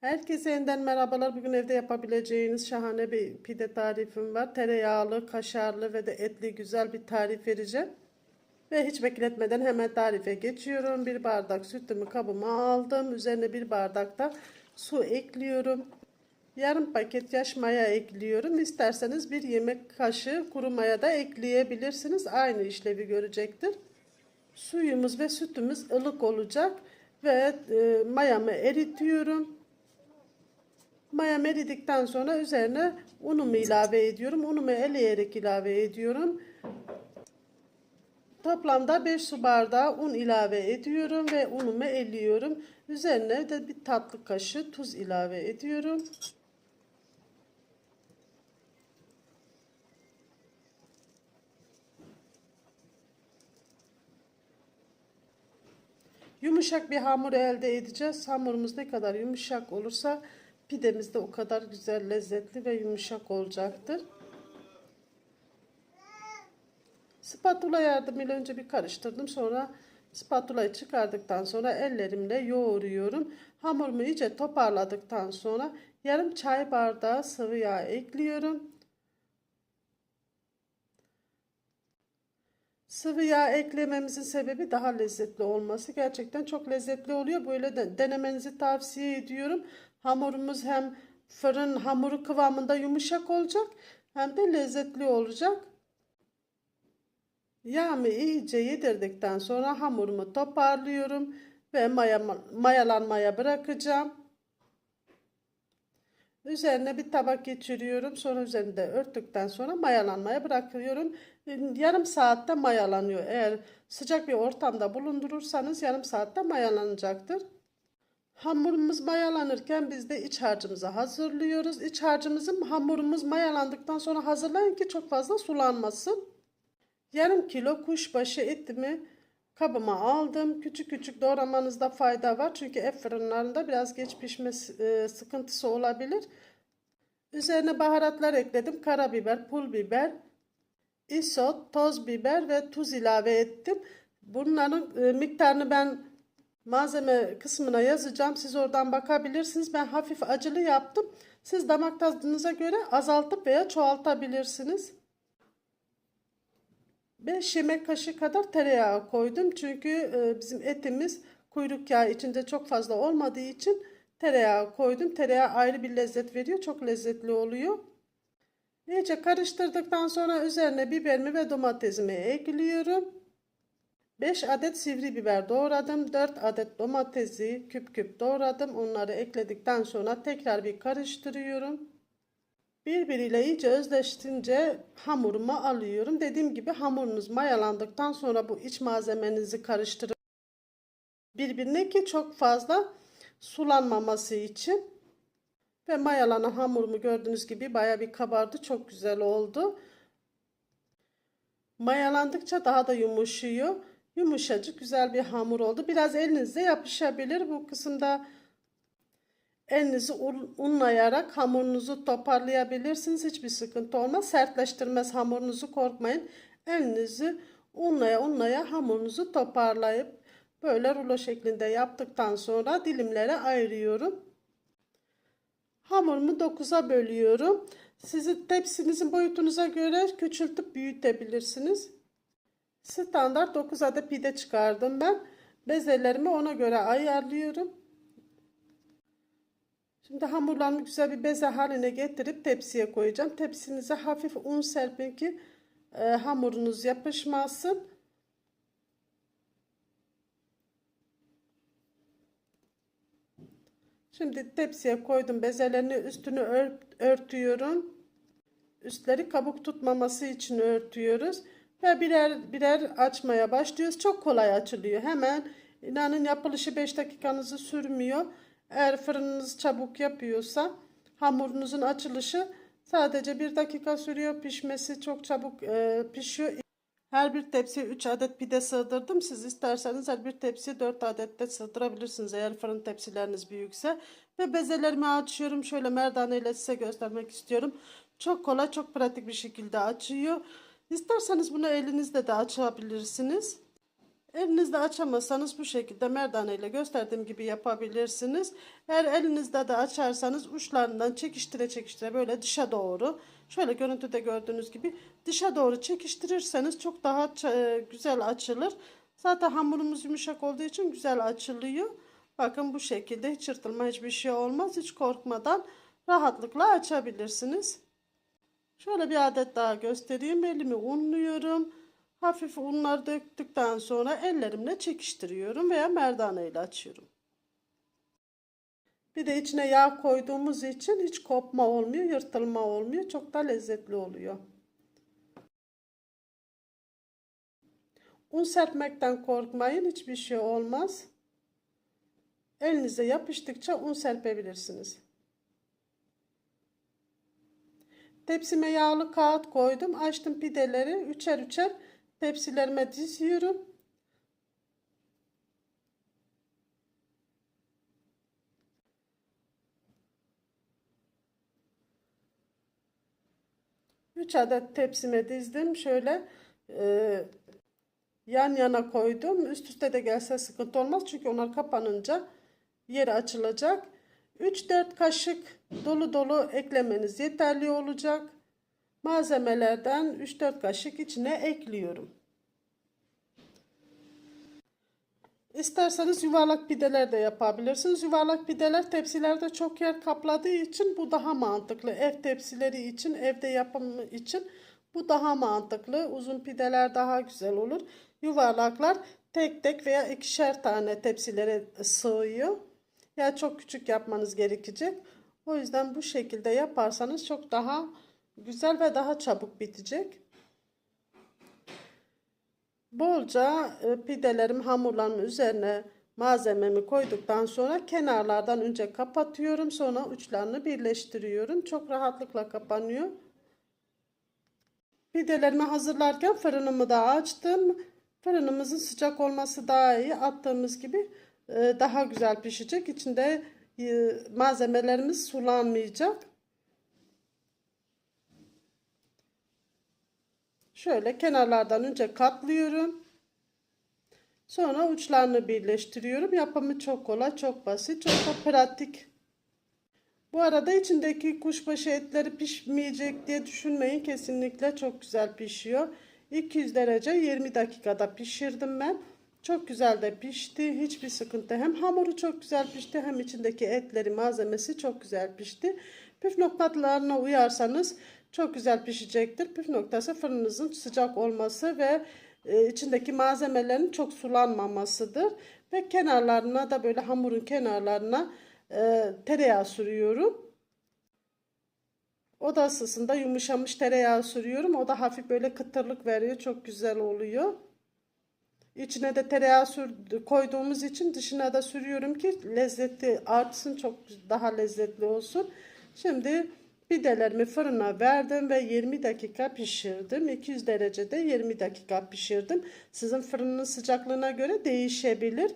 Herkese yeniden merhabalar. Bugün evde yapabileceğiniz şahane bir pide tarifim var. Tereyağlı, kaşarlı ve de etli güzel bir tarif vereceğim. Ve hiç bekletmeden hemen tarife geçiyorum. Bir bardak sütümü kabıma aldım. Üzerine bir bardak da su ekliyorum. Yarım paket yaş maya ekliyorum. İsterseniz bir yemek kaşığı kuru maya da ekleyebilirsiniz. Aynı işlevi görecektir. Suyumuz ve sütümüz ılık olacak ve e, mayamı eritiyorum. Mayam eridikten sonra üzerine unumu ilave ediyorum. Unumu eleyerek ilave ediyorum. Toplamda 5 su bardağı un ilave ediyorum ve unumu eliyorum. Üzerine de bir tatlı kaşığı tuz ilave ediyorum. Yumuşak bir hamur elde edeceğiz. Hamurumuz ne kadar yumuşak olursa pidemiz de o kadar güzel, lezzetli ve yumuşak olacaktır. Spatula yardımıyla önce bir karıştırdım. Sonra spatulayı çıkardıktan sonra ellerimle yoğuruyorum. Hamurumu iyice toparladıktan sonra yarım çay bardağı sıvı yağ ekliyorum. Sıvı yağ eklememizin sebebi daha lezzetli olması. Gerçekten çok lezzetli oluyor. Böyle de denemenizi tavsiye ediyorum. Hamurumuz hem fırın hamuru kıvamında yumuşak olacak hem de lezzetli olacak. Yağımı iyice yedirdikten sonra hamurumu toparlıyorum ve maya, mayalanmaya bırakacağım. Üzerine bir tabak geçiriyorum. Sonra üzerinde örttükten sonra mayalanmaya bırakıyorum. Yarım saatte mayalanıyor. Eğer sıcak bir ortamda bulundurursanız yarım saatte mayalanacaktır. Hamurumuz mayalanırken biz de iç harcımızı hazırlıyoruz. İç harcımızı hamurumuz mayalandıktan sonra hazırlayın ki çok fazla sulanmasın. Yarım kilo kuşbaşı etimi kabıma aldım. Küçük küçük doğramanızda fayda var. Çünkü ev fırınlarında biraz geç pişme e, sıkıntısı olabilir. Üzerine baharatlar ekledim. Karabiber, pul biber, isot, toz biber ve tuz ilave ettim. Bunların e, miktarını ben malzeme kısmına yazacağım. Siz oradan bakabilirsiniz. Ben hafif acılı yaptım. Siz damak tadınıza göre azaltıp veya çoğaltabilirsiniz. 5 yemek kaşığı kadar tereyağı koydum. Çünkü e, bizim etimiz kuyruk yağı içinde çok fazla olmadığı için tereyağı koydum. Tereyağı ayrı bir lezzet veriyor. Çok lezzetli oluyor. İyice karıştırdıktan sonra üzerine biberimi ve domatesimi ekliyorum. 5 adet sivri biber doğradım. 4 adet domatesi küp küp doğradım. Onları ekledikten sonra tekrar bir karıştırıyorum. Birbiriyle iyice özleştince hamurumu alıyorum. Dediğim gibi hamurunuz mayalandıktan sonra bu iç malzemenizi karıştırın. Birbirine ki çok fazla sulanmaması için. Ve mayalanan hamurumu gördüğünüz gibi baya bir kabardı. Çok güzel oldu. Mayalandıkça daha da yumuşuyor. Yumuşacık güzel bir hamur oldu. Biraz elinizde yapışabilir. Bu kısımda elinizi unlayarak hamurunuzu toparlayabilirsiniz. Hiçbir sıkıntı olmaz. Sertleştirmez hamurunuzu korkmayın. Elinizi unlaya unlaya hamurunuzu toparlayıp böyle rulo şeklinde yaptıktan sonra dilimlere ayırıyorum. Hamurumu 9'a bölüyorum. Sizi tepsinizin boyutunuza göre küçültüp büyütebilirsiniz. Standart 9 adet pide çıkardım ben. Bezelerimi ona göre ayarlıyorum. Şimdi hamurlarımı güzel bir beze haline getirip tepsiye koyacağım. Tepsinize hafif un serpin ki e, hamurunuz yapışmasın. Şimdi tepsiye koydum bezelerini üstünü ört, örtüyorum. Üstleri kabuk tutmaması için örtüyoruz. Ve birer birer açmaya başlıyoruz. Çok kolay açılıyor. Hemen inanın yapılışı 5 dakikanızı sürmüyor. Eğer fırınınız çabuk yapıyorsa hamurunuzun açılışı sadece 1 dakika sürüyor. Pişmesi çok çabuk e, pişiyor. Her bir tepsiye 3 adet pide sığdırdım. Siz isterseniz her bir tepsiye 4 adet de sığdırabilirsiniz eğer fırın tepsileriniz büyükse. Ve bezelerimi açıyorum. Şöyle merdaneyle size göstermek istiyorum. Çok kolay, çok pratik bir şekilde açıyor. İsterseniz bunu elinizle de açabilirsiniz. Elinizde açamazsanız bu şekilde merdane ile gösterdiğim gibi yapabilirsiniz. Eğer elinizde de açarsanız uçlarından çekiştire çekiştire böyle dışa doğru şöyle görüntüde gördüğünüz gibi dışa doğru çekiştirirseniz çok daha ç- güzel açılır. Zaten hamurumuz yumuşak olduğu için güzel açılıyor. Bakın bu şekilde hiç yırtılma hiçbir şey olmaz. Hiç korkmadan rahatlıkla açabilirsiniz. Şöyle bir adet daha göstereyim. Elimi unluyorum. Hafif unları döktükten sonra ellerimle çekiştiriyorum veya merdane ile açıyorum. Bir de içine yağ koyduğumuz için hiç kopma olmuyor, yırtılma olmuyor. Çok da lezzetli oluyor. Un serpmekten korkmayın. Hiçbir şey olmaz. Elinize yapıştıkça un serpebilirsiniz. Tepsime yağlı kağıt koydum. Açtım pideleri. Üçer üçer tepsilerime diziyorum. Üç adet tepsime dizdim. Şöyle e, yan yana koydum. Üst üste de gelse sıkıntı olmaz. Çünkü onlar kapanınca yeri açılacak. 3-4 kaşık dolu dolu eklemeniz yeterli olacak. Malzemelerden 3-4 kaşık içine ekliyorum. İsterseniz yuvarlak pideler de yapabilirsiniz. Yuvarlak pideler tepsilerde çok yer kapladığı için bu daha mantıklı. Ev tepsileri için, evde yapımı için bu daha mantıklı. Uzun pideler daha güzel olur. Yuvarlaklar tek tek veya ikişer tane tepsilere sığıyor. Ya çok küçük yapmanız gerekecek. O yüzden bu şekilde yaparsanız çok daha güzel ve daha çabuk bitecek. Bolca e, pidelerim hamurlarımın üzerine malzememi koyduktan sonra kenarlardan önce kapatıyorum. Sonra uçlarını birleştiriyorum. Çok rahatlıkla kapanıyor. Pidelerimi hazırlarken fırınımı da açtım. Fırınımızın sıcak olması daha iyi. Attığımız gibi daha güzel pişecek. İçinde e, malzemelerimiz sulanmayacak. Şöyle kenarlardan önce katlıyorum. Sonra uçlarını birleştiriyorum. Yapımı çok kolay, çok basit, çok da pratik. Bu arada içindeki kuşbaşı etleri pişmeyecek diye düşünmeyin. Kesinlikle çok güzel pişiyor. 200 derece 20 dakikada pişirdim ben. Çok güzel de pişti. Hiçbir sıkıntı. Hem hamuru çok güzel pişti hem içindeki etleri malzemesi çok güzel pişti. Püf noktalarına uyarsanız çok güzel pişecektir. Püf noktası fırınınızın sıcak olması ve e, içindeki malzemelerin çok sulanmamasıdır. Ve kenarlarına da böyle hamurun kenarlarına e, tereyağı sürüyorum. Oda ısısında yumuşamış tereyağı sürüyorum. O da hafif böyle kıtırlık veriyor. Çok güzel oluyor. İçine de tereyağı sür, koyduğumuz için dışına da sürüyorum ki lezzeti artsın. Çok daha lezzetli olsun. Şimdi pidelerimi fırına verdim ve 20 dakika pişirdim. 200 derecede 20 dakika pişirdim. Sizin fırının sıcaklığına göre değişebilir.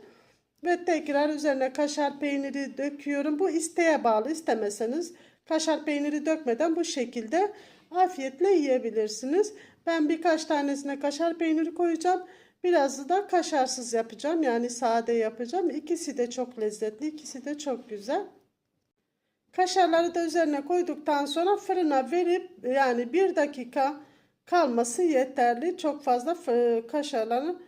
Ve tekrar üzerine kaşar peyniri döküyorum. Bu isteğe bağlı. İstemeseniz kaşar peyniri dökmeden bu şekilde afiyetle yiyebilirsiniz. Ben birkaç tanesine kaşar peyniri koyacağım. Birazı da kaşarsız yapacağım. Yani sade yapacağım. İkisi de çok lezzetli. ikisi de çok güzel. Kaşarları da üzerine koyduktan sonra fırına verip yani bir dakika kalması yeterli. Çok fazla kaşarların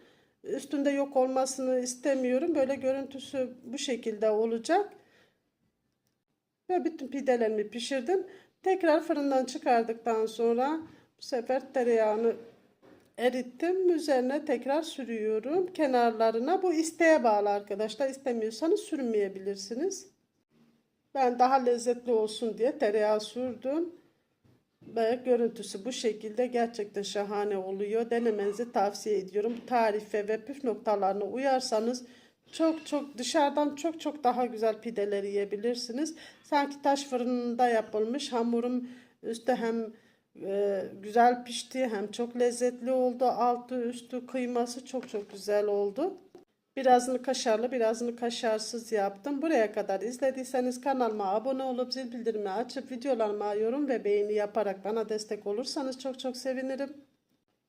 üstünde yok olmasını istemiyorum. Böyle görüntüsü bu şekilde olacak. Ve bütün pidelerimi pişirdim. Tekrar fırından çıkardıktan sonra bu sefer tereyağını erittim. Üzerine tekrar sürüyorum. Kenarlarına bu isteğe bağlı arkadaşlar. İstemiyorsanız sürmeyebilirsiniz. Ben daha lezzetli olsun diye tereyağı sürdüm. Ve görüntüsü bu şekilde gerçekten şahane oluyor. Denemenizi tavsiye ediyorum. Tarife ve püf noktalarına uyarsanız çok çok dışarıdan çok çok daha güzel pideler yiyebilirsiniz. Sanki taş fırınında yapılmış hamurum üstü hem e, güzel pişti hem çok lezzetli oldu. Altı üstü kıyması çok çok güzel oldu. Birazını kaşarlı, birazını kaşarsız yaptım. Buraya kadar izlediyseniz kanalıma abone olup zil bildirimi açıp videolarıma yorum ve beğeni yaparak bana destek olursanız çok çok sevinirim.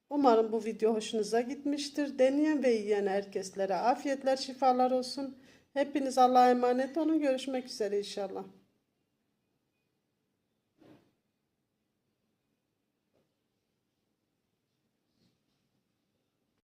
Umarım bu video hoşunuza gitmiştir. Deneyen ve yiyen herkeslere afiyetler, şifalar olsun. Hepiniz Allah'a emanet olun. Görüşmek üzere inşallah.